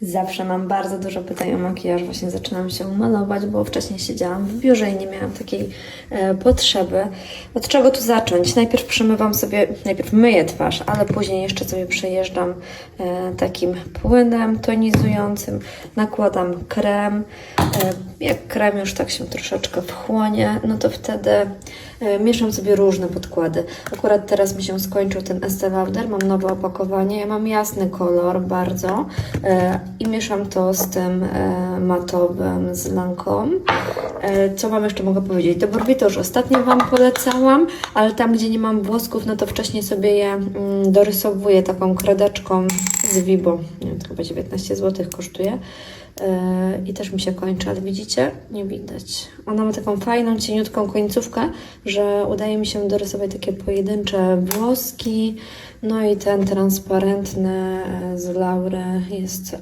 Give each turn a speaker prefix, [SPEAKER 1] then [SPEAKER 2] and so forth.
[SPEAKER 1] Zawsze mam bardzo dużo pytań o makijaż, właśnie zaczynam się malować, bo wcześniej siedziałam w biurze i nie miałam takiej e, potrzeby. Od czego tu zacząć? Najpierw przemywam sobie, najpierw myję twarz, ale później jeszcze sobie przejeżdżam e, takim płynem tonizującym, nakładam krem. E, jak krem już tak się troszeczkę wchłonie, no to wtedy e, mieszam sobie różne podkłady. Akurat teraz mi się skończył ten Estee Lauder, mam nowe opakowanie, ja mam jasny kolor bardzo e, i mieszam to z tym e, matowym z Lancome. E, co Wam jeszcze mogę powiedzieć? Do brwi to już ostatnio Wam polecałam, ale tam, gdzie nie mam włosków, no to wcześniej sobie je mm, dorysowuję taką kredeczką z Vibo. Nie wiem, to chyba 19 zł kosztuje. Yy, I też mi się kończy, ale widzicie? Nie widać. Ona ma taką fajną, cieniutką końcówkę, że udaje mi się dorysować takie pojedyncze włoski. No i ten transparentny e, z Laury jest